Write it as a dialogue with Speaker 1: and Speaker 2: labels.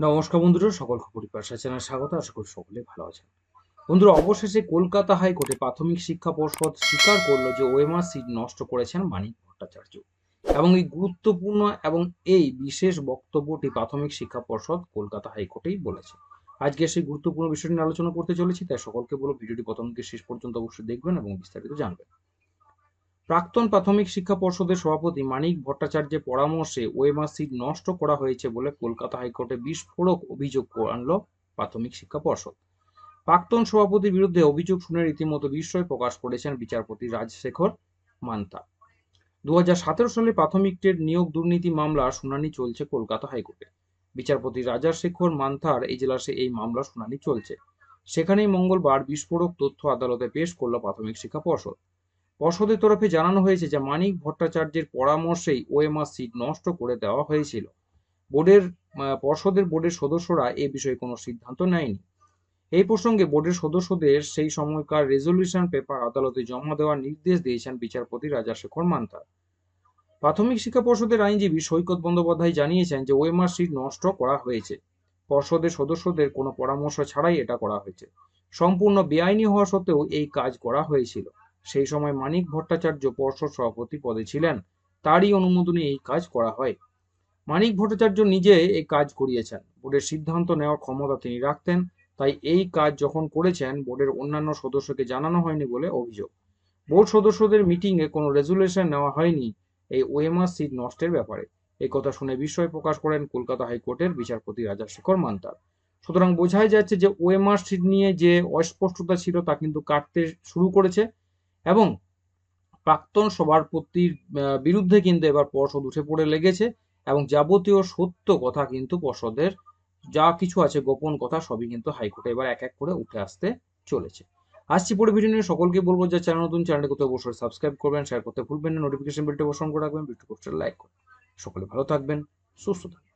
Speaker 1: নমস্কার বন্ধুরা সকলকে পরিপাশা চ্যানেল স্বাগত, আশা করি সকলে ভালো আছেন। বন্ধুরা, অবশেষে কলকাতা হাইকোর্টে প্রাথমিক শিক্ষা পর্ষদ স্বীকার করল যে ওএমআর সিট নষ্ট করেছেন মানিক ভট্টাচার্য। এবং এই গুরুত্বপূর্ণ এবং এই বিশেষ বক্তব্যটি প্রাথমিক শিক্ষা পর্ষদ কলকাতা হাইকোর্টেই বলেছে। আজকে সেই গুরুত্বপূর্ণ বিষয় নিয়ে আলোচনা করতে চলেছি, তাই সকলকে বলো, ভিডিওটি প্রথম থেকে শেষ পর্যন্ত অবশ্যই দেখবেন এবং বিস্তারিত জানবেন। প্রাক্তন প্রাথমিক শিক্ষা পর্ষদের সভাপতি মানিক ভট্টাচার্যের পরামর্শে ওয়েমা সিট নষ্ট করা হয়েছে বলে কলকাতা হাইকোর্টে বিস্ফোরক অভিযোগ আনল প্রাথমিক শিক্ষা পর্ষদ। প্রাক্তন সভাপতির বিরুদ্ধে অভিযোগ শুনে রীতিমতো বিস্ময় প্রকাশ করেছেন বিচারপতি রাজশেখর মান্তা। দু সালে প্রাথমিক টেট নিয়োগ দুর্নীতি মামলার শুনানি চলছে কলকাতা হাইকোর্টে। বিচারপতি রাজাশেখর মান্থার এজলাসে এই মামলার শুনানি চলছে। সেখানেই মঙ্গলবার বিস্ফোরক তথ্য আদালতে পেশ করল প্রাথমিক শিক্ষা পর্ষদ। পর্ষদের তরফে জানানো হয়েছে যে মানিক ভট্টাচার্যের পরামর্শেই ওএমআর সিট নষ্ট করে দেওয়া হয়েছিল। বোর্ডের পর্ষদের বোর্ডের সদস্যরা এ বিষয়ে কোনো সিদ্ধান্ত নেয়নি। এই প্রসঙ্গে বোর্ডের সদস্যদের সেই সময়কার রেজলিউশন পেপার আদালতে জমা দেওয়ার নির্দেশ দিয়েছেন বিচারপতি রাজাশেখর মান্তার প্রাথমিক শিক্ষা পর্ষদের আইনজীবী সৈকত বন্দ্যোপাধ্যায় জানিয়েছেন যে ওএমআর সিট নষ্ট করা হয়েছে। পর্ষদের সদস্যদের কোনো পরামর্শ ছাড়াই এটা করা হয়েছে। সম্পূর্ণ বেআইনি হওয়া সত্ত্বেও এই কাজ করা হয়েছিল। সেই সময় মানিক ভট্টাচার্য পর্ষদ সভাপতি পদে ছিলেন। তারই অনুমোদনে এই কাজ করা হয়। মানিক ভট্টাচার্য নিজে এই কাজ করিয়েছেন। বোর্ডের সিদ্ধান্ত নেওয়ার ক্ষমতা তিনি রাখতেন। তাই এই কাজ যখন করেছেন, বোর্ডের অন্যান্য সদস্যকে জানানো হয়নি বলে অভিযোগ। বোর্ড সদস্যদের মিটিংয়ে কোনো রেজুলেশন নেওয়া হয়নি। এই ওএমআর সিট নষ্টের ব্যাপারে। এই কথা শুনে বিস্ময় প্রকাশ করেন কলকাতা হাইকোর্টের বিচারপতি রাজাশেখর মান্তার সুতরাং বোঝাই যাচ্ছে যে ওএমআর সিট নিয়ে যে অস্পষ্টতা ছিল তা কিন্তু কাটতে শুরু করেছে। এবং প্রাক্তন সভাপতির বিরুদ্ধে কিন্তু এবার পর্ষদ উঠে পড়ে লেগেছে এবং যাবতীয় সত্য কথা কিন্তু পর্ষদের যা কিছু আছে, গোপন কথা সবই কিন্তু হাইকোর্টে এবার এক এক করে উঠে আসতে চলেছে। আসছি পরে ভিডিও নিয়ে, সকলকে বলব যে চ্যানেল নতুন, চ্যানেলটি করতে অবশ্যই সাবস্ক্রাইব করবেন শেয়ার করতে ভুলবেন না নোটিফিকেশন বেলটি অবসর করে রাখবেন ভিডিও পোস্টার লাইক করবেন। সকলে ভালো থাকবেন, সুস্থ থাকবেন।